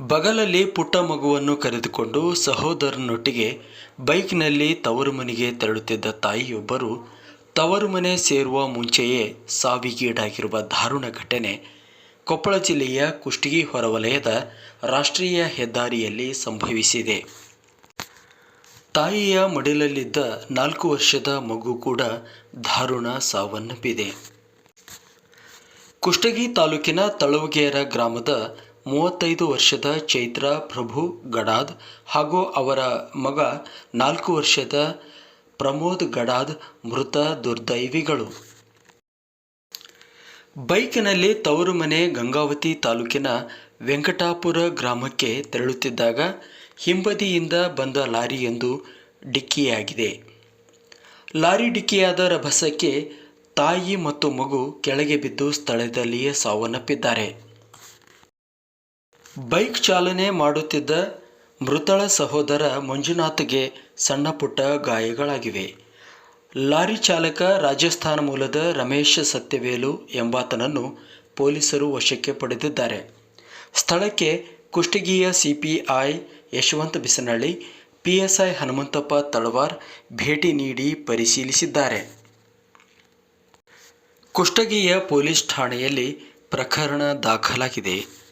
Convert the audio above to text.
ಬಗಲಲ್ಲಿ ಪುಟ್ಟ ಮಗುವನ್ನು ಕರೆದುಕೊಂಡು ಸಹೋದರನೊಟ್ಟಿಗೆ ಬೈಕ್ನಲ್ಲಿ ತವರು ಮನೆಗೆ ತೆರಳುತ್ತಿದ್ದ ತಾಯಿಯೊಬ್ಬರು ತವರು ಮನೆ ಸೇರುವ ಮುಂಚೆಯೇ ಸಾವಿಗೀಡಾಗಿರುವ ದಾರುಣ ಘಟನೆ ಕೊಪ್ಪಳ ಜಿಲ್ಲೆಯ ಕುಷ್ಟಗಿ ಹೊರವಲಯದ ರಾಷ್ಟ್ರೀಯ ಹೆದ್ದಾರಿಯಲ್ಲಿ ಸಂಭವಿಸಿದೆ. ತಾಯಿಯ ಮಡಿಲಲ್ಲಿದ್ದ ನಾಲ್ಕು ವರ್ಷದ ಮಗು ಕೂಡ ದಾರುಣ ಸಾವನ್ನಪ್ಪಿದೆ. ಕುಷ್ಟಗಿ ತಾಲೂಕಿನ ತಳವಗೇರ ಗ್ರಾಮದ ಮೂವತ್ತೈದು ವರ್ಷದ ಚೈತ್ರ ಪ್ರಭು ಗಡಾದ್ ಹಾಗೂ ಅವರ ಮಗ ನಾಲ್ಕು ವರ್ಷದ ಪ್ರಮೋದ್ ಗಡಾದ್ ಮೃತ ದುರ್ದೈವಿಗಳು. ಬೈಕ್ನಲ್ಲಿ ತವರು ಮನೆ ಗಂಗಾವತಿ ತಾಲೂಕಿನ ವೆಂಕಟಾಪುರ ಗ್ರಾಮಕ್ಕೆ ತೆರಳುತ್ತಿದ್ದಾಗ ಹಿಂಬದಿಯಿಂದ ಬಂದ ಲಾರಿಯೊಂದು ಡಿಕ್ಕಿಯಾಗಿದೆ. ಲಾರಿ ಡಿಕ್ಕಿಯಾದ ರಭಸಕ್ಕೆ ತಾಯಿ ಮತ್ತು ಮಗು ಕೆಳಗೆ ಬಿದ್ದು ಸ್ಥಳದಲ್ಲಿಯೇ ಸಾವನ್ನಪ್ಪಿದ್ದಾರೆ. ಬೈಕ್ ಚಾಲನೆ ಮಾಡುತ್ತಿದ್ದ ಮೃತಳ ಸಹೋದರ ಮಂಜುನಾಥ್ಗೆ ಸಣ್ಣ ಪುಟ್ಟ ಗಾಯಗಳಾಗಿವೆ. ಲಾರಿ ಚಾಲಕ ರಾಜಸ್ಥಾನ ಮೂಲದ ರಮೇಶ್ ಸತ್ಯವೇಲು ಎಂಬಾತನನ್ನು ಪೊಲೀಸರು ವಶಕ್ಕೆ ಪಡೆದಿದ್ದಾರೆ. ಸ್ಥಳಕ್ಕೆ ಕುಷ್ಟಗಿಯ ಸಿಪಿಐ ಯಶವಂತ ಬಿಸನಳ್ಳಿ ಪಿಎಸ್ಐ ಹನುಮಂತಪ್ಪ ತಳವಾರ್ ಭೇಟಿ ನೀಡಿ ಪರಿಶೀಲಿಸಿದ್ದಾರೆ. ಕುಷ್ಟಗಿಯ ಪೊಲೀಸ್ ಠಾಣೆಯಲ್ಲಿ ಪ್ರಕರಣ ದಾಖಲಾಗಿದೆ.